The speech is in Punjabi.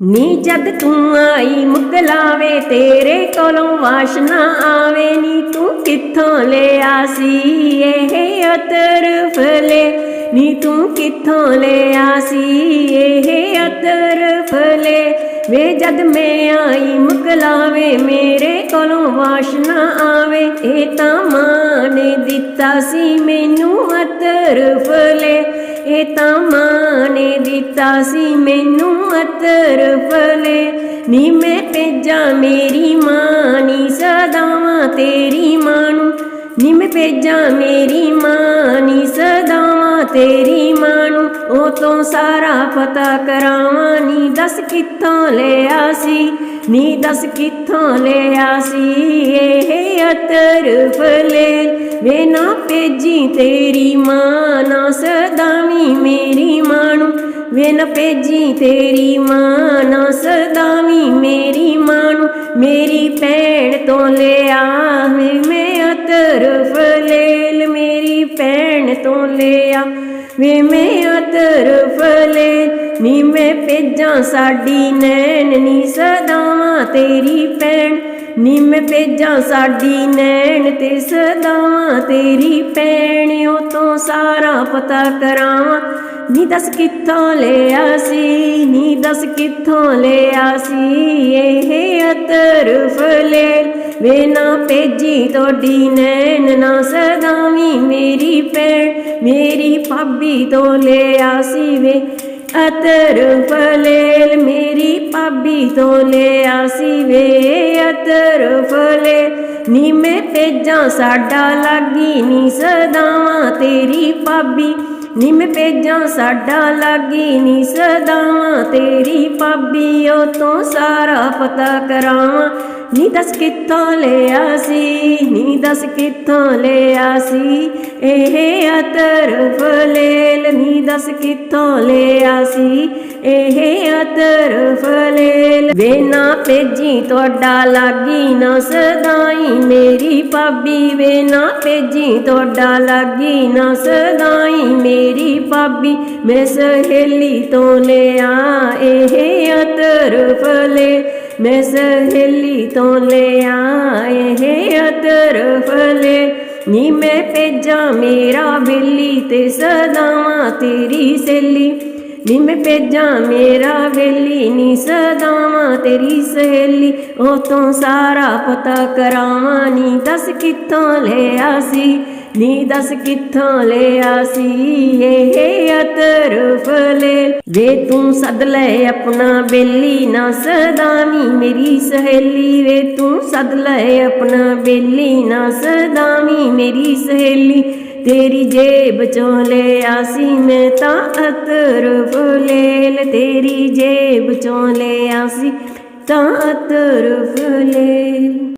ਨੀ ਜਦ ਤੂੰ ਆਈ ਮੁਕਲਾਵੇ ਤੇਰੇ ਕੋਲੋਂ ਵਾਸ਼ਨਾ ਆਵੇ, ਨੀ ਤੂੰ ਕਿੱਥੋਂ ਲਿਆ ਸੀ ਇਹ ਅਤਰ ਫਲੇ ਨੀ ਤੂੰ ਕਿੱਥੋਂ ਲਿਆ ਸੀ ਇਹ ਅਤਰ ਫਲੇ ਵੇ ਜਦ ਮੈਂ ਆਈ ਮੁਕਲਾਵੇ ਮੇਰੇ ਕੋਲੋਂ ਵਾਸ਼ਨਾ ਆਵੇ, ਇਹ ਤਾਂ ਮਾਂ ਨੇ ਦਿੱਤਾ ਸੀ ਮੈਨੂੰ ਅਤਰ ਫਲੇ ਇਹ ਤਾਂ ਮਾਂ ਨੇ ਦਿੱਤਾ ਸੀ ਮੈਨੂੰ ਅਤਰ ਫਲੇ। ਨੀ ਮੈਂ ਭੇਜਾਂ ਮੇਰੀ ਮਾਂ, ਨੀ ਸਦਾਵਾਂ ਤੇਰੀ ਮਾਂ ਨੂੰ। ਨੀ ਮੈਂ ਭੇਜਾਂ ਮੇਰੀ ਮਾਂ, ਨੀ ਸਦਾਵਾਂ ਤੇਰੀ ਮਾਂ ਨੂੰ। ਉਹ ਤੋਂ ਸਾਰਾ ਪਤਾ ਕਰਾਵਾਂ, ਨੀ ਦੱਸ ਕਿੱਥੋਂ ਲਿਆ ਸੀ। ਨੀ ਦੱਸ ਕਿੱਥੋਂ ਲਿਆ ਸੀ ਇਹ ਅਤਰ ਫਲੇ। ਵੇ ਨਾ ਭੇਜੀ ਤੇਰੀ ਮਾਂ, ਨਾ ਸਦਾਵੀਂ ਮੇਰੀ ਮਾਂ ਨੂੰ ਵੇ ਨਾ ਭੇਜੀ ਤੇਰੀ ਮਾਂ, ਨਾ ਸਦਾਵੀਂ ਮੇਰੀ ਮਾਂ ਮੇਰੀ ਭੈਣ ਤੋਂ ਲਿਆ ਵੇ ਮੈਂ ਅਤਰ ਫਲੇਲ ਮੇਰੀ ਭੈਣ ਤੋਂ ਲਿਆ ਵੇ ਮੈਂ ਅਤਰ ਫਲੇ, ਨੀ ਮੈਂ ਭੇਜਾਂ ਸਾਡੀ ਨੈਣ, ਨੀ ਸਦਾਵਾਂ ਤੇਰੀ ਭੈਣ। ਨੀ ਮੈਂ ਭੇਜਾਂ ਸਾਡੀ ਨੈਣ ਤੇ ਸਦਾਵਾਂ ਤੇਰੀ ਭੈਣ। ਉਹ ਸਾਰਾ ਪਤਾ ਕਰਾਂ ਨੀ ਦੱਸ ਕਿੱਥੋਂ ਲਿਆ ਸੀ, ਨੀ ਦੱਸ ਕਿੱਥੋਂ ਲਿਆ ਸੀ। ਇਹ ਅਤਰ ਫਲੇ, ਵੇ ਨਾ ਭੇਜੀ ਤੁਹਾਡੀ ਨੈਣ, ਨਾ ਸਦਾਵੀਂ ਮੇਰੀ ਭੈਣ। ਮੇਰੀ ਭਾਬੀ ਤੋਂ ਲਿਆ ਸੀ ਵੇ ਅਤਰ ਫਲੇਲ ਮੇਰੀ ਭਾਬੀ ਤੋਂ ਲਿਆ ਸੀ ਵੇ ਅਤਰ ਫਲੇ ਨੀ ਮੈਂ ਭੇਜਾਂ, ਸਾਡਾ ਲਾਗੀ ਨੀ ਸਦਾਵਾਂ ਤੇਰੀ ਭਾਬੀ। ਨੀ ਮੈਂ ਭੇਜਾਂ, ਸਾਡਾ ਲਾਗੀ ਨੀ ਸਦਾਵਾਂ ਤੇਰੀ ਭਾਬੀ। ਉਹ ਤੋਂ ਸਾਰਾ ਪਤਾ ਕਰਾਵਾਂ ਨੀ ਦੱਸ ਕਿੱਥੋਂ ਲਿਆ ਸੀ, ਨੀ ਦੱਸ ਕਿੱਥੋਂ ਲਿਆ ਸੀ। ਇਹ ਅਤਰ ਫਲੇਲ ਨੀ ਦੱਸ ਕਿੱਥੋਂ ਲਿਆ ਸੀ। ਇਹ ਅਤਰ ਫਲੇਲ ਵੇ ਨਾ ਭੇਜੀ ਤੁਹਾਡਾ ਲਾਗੀ ਨਾ ਸਦਾਈ ਮੇਰੀ ਭਾਬੀ। ਵੇ ਨਾ ਭੇਜੀ ਤੁਹਾਡਾ ਲਾਗੀ ਨਾ ਸਦਾਈ ਮੇਰੀ ਭਾਬੀ। ਮੈਂ ਸਹੇਲੀ ਤੋਂ ਲਿਆ, ਇਹ ਅਤਰ ਫਲੇ ਮੈਂ ਸਹੇਲੀ ਤੋਂ ਲਿਆ ਇਹ ਅਤਰ ਫਲੇ। ਨੀ ਮੈਂ ਭੇਜਾਂ ਮੇਰਾ ਬੇਲੀ ਤੇ ਸਦਾਵਾਂ ਤੇਰੀ ਸਹੇਲੀ। ਨੀ ਮੈਂ ਭੇਜਾਂ ਮੇਰਾ ਬੇਲੀ, ਨੀ ਸਦਾਵਾਂ ਤੇਰੀ ਸਹੇਲੀ। ਉਹ ਤੋਂ ਸਾਰਾ ਪਤਾ ਕਰਾਵਾਂ, ਨੀ ਦੱਸ ਕਿੱਥੋਂ ਲਿਆ ਸੀ। ਨੀ ਦੱਸ ਕਿੱਥੋਂ ਲਿਆ ਸੀ ਇਹ ਅਤਰ ਫਲੇ ਵੇ ਤੂੰ ਸੱਦ ਲੈ ਆਪਣਾ ਬੇਲੀ ਨਾ ਸਦਾਵੀਂ ਮੇਰੀ ਸਹੇਲੀ। ਵੇ ਤੂੰ ਸੱਦ ਲੈ ਆਪਣਾ ਬੇਲੀ ਨਾ ਸਦਾਵੀਂ ਮੇਰੀ ਸਹੇਲੀ। ਤੇਰੀ ਜੇਬ ਚੋਂ ਲਿਆ ਸੀ ਮੈਂ ਤਾਂ ਅਤਰ ਫਲੇਲ ਤੇਰੀ ਜੇਬ ਚੋਂ ਲਿਆ ਸੀ ਤਾਂ ਅਤਰ ਫਲੇਲ